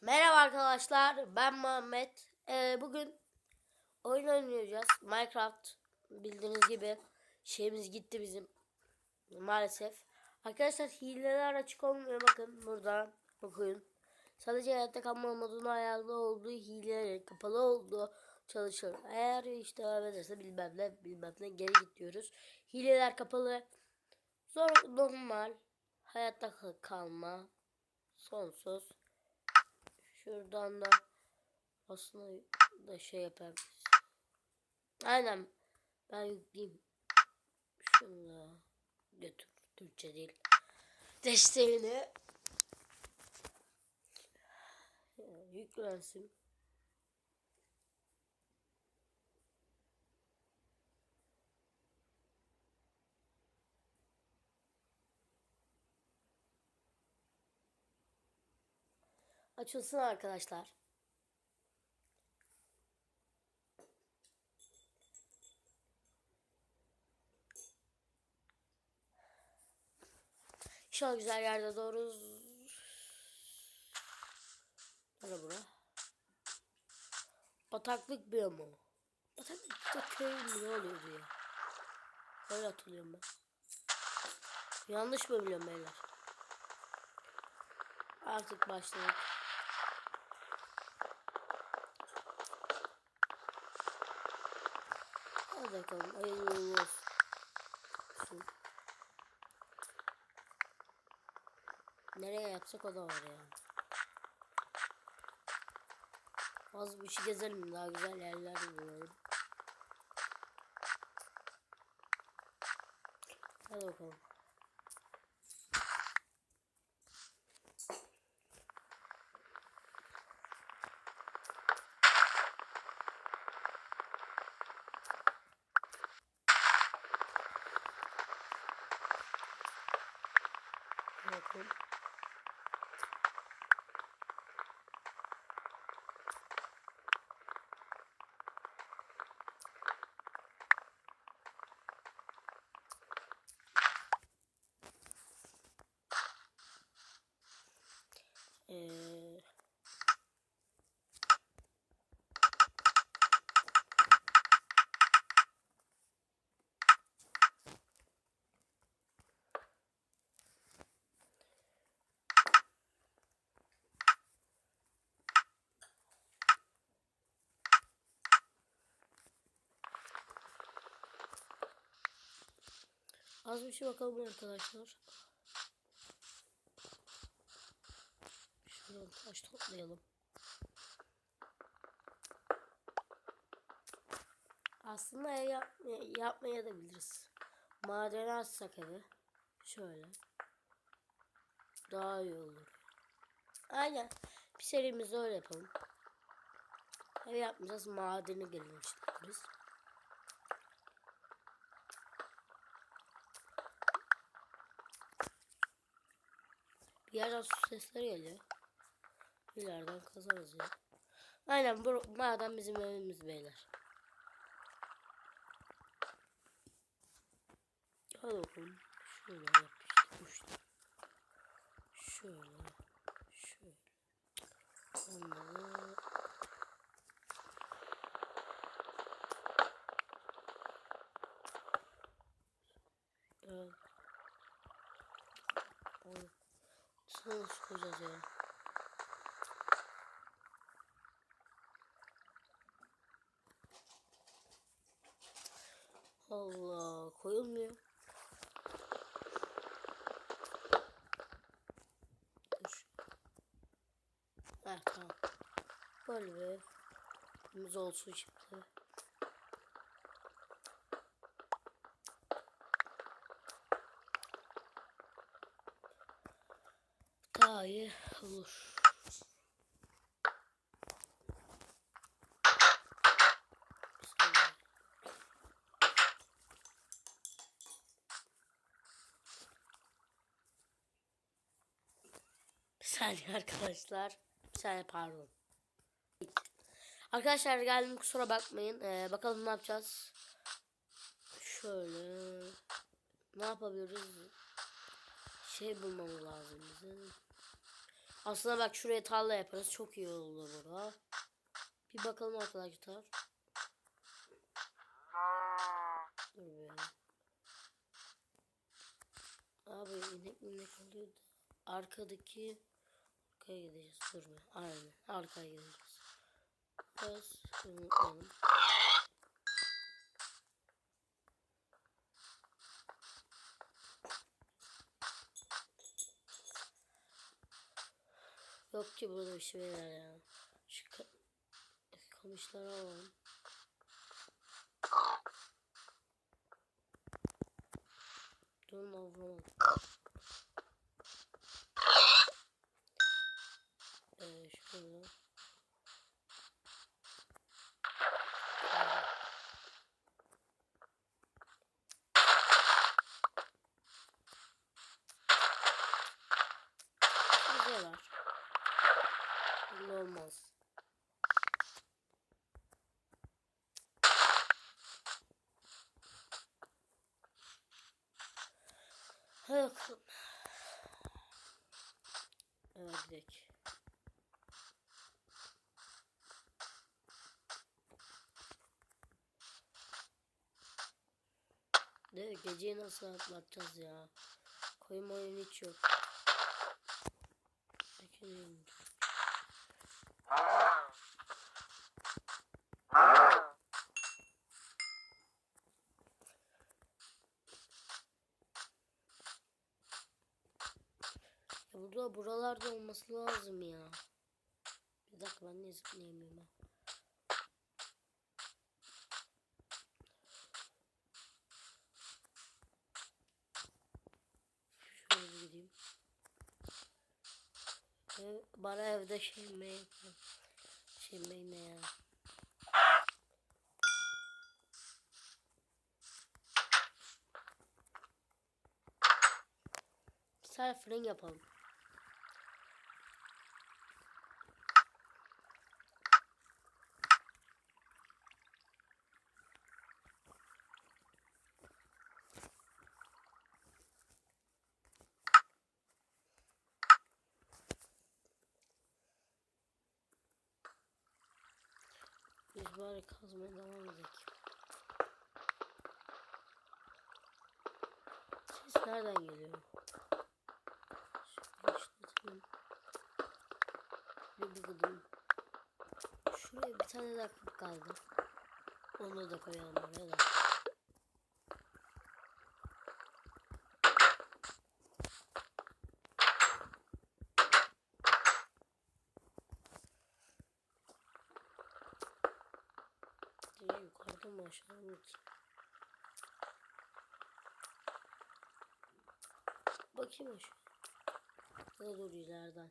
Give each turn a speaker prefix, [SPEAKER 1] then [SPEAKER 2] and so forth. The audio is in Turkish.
[SPEAKER 1] Merhaba arkadaşlar, ben Muhammed. Ee, bugün oyun oynayacağız. Minecraft bildiğiniz gibi şeyimiz gitti bizim maalesef. Arkadaşlar hileler açık olmuyor bakın buradan okuyun. Sadece hayatta kalma modunu ayarlı olduğu hileler kapalı olduğu çalışır. Eğer işte devam ederse bilmem ne bilmem ne geri git diyoruz. Hileler kapalı. Zor normal hayatta kal- kalma sonsuz. Şuradan da aslında da şey yapabiliriz. Aynen. Ben yükleyeyim. Şunu da götür. Türkçe değil. Desteğini yüklensin. Açılsın arkadaşlar. İnşallah güzel yerde doğru. Nere bura? Bataklık biyomu. Bataklıkta köy mü ne oluyordu ya? Öyle hatırlıyorum ben. Yanlış mı biliyorum beyler? Artık başladık. Hadi bakalım hayırlı uğurlu olsun. Nereye yapsak o da var ya. Az bir şey gezelim daha güzel yerler bulalım. Hadi bakalım. Bakın. Ee, az bir şey bakalım arkadaşlar. Şuradan taş toplayalım. Aslında ev yapmaya, da biliriz. Madeni açsak evi. Şöyle. Daha iyi olur. Aynen. Bir serimizde öyle yapalım. Ev yapmayacağız. Madeni geliştiririz. Bir yerden su sesleri geliyor. İleriden kazarız ya. Aynen bu maden bizim evimiz beyler. Hadi bakalım. Şöyle yapıştırmıştım. Şöyle. Şöyle. Onları Evet. Sana nasıl koyacağız ya? Allah koyulmuyor. Dur. Ha tamam. Böyle bir evimiz olsun şimdi. Daha iyi olur. Saniye arkadaşlar. Bir saniye pardon. Arkadaşlar geldim kusura bakmayın. Ee, bakalım ne yapacağız. Şöyle. Ne yapabiliriz? Şey bulmamız lazım bizim. Aslında bak şuraya tarla yaparız. Çok iyi oldu bura. Bir bakalım arkadaşlar. Dur bir. Abi inek inek oluyor da. Arkadaki arkaya gideceğiz. Dur bir. Aynen. Arkaya gideceğiz. Biraz unutmayalım. Yok ki burada bir şeyler ya. Şu ka kamışları alalım. Durun avramadım. Ee, şurada. Güzel var. Belli olmaz. Hadi bakalım. Gidelim. De geceyi nasıl atlatacağız ya? Koyun oyun hiç yok. Bakayım. Ya burada buralarda olması lazım ya. Bir dakika ben niye zıplayamıyorum ha? Şöyle gideyim. Bana evde şey mi? Şey mi ne ya? Bir tane fırın yapalım. Biz bari kazmaya devam edelim. Ses nereden geliyor? Şöyle işletelim. Bir bıgıdım. Şuraya bir tane daha kaldı. Onu da koyalım oraya da. Diye yukarıda mı aşağıda mı ki? Bakayım aşağı. Ne dur ileriden.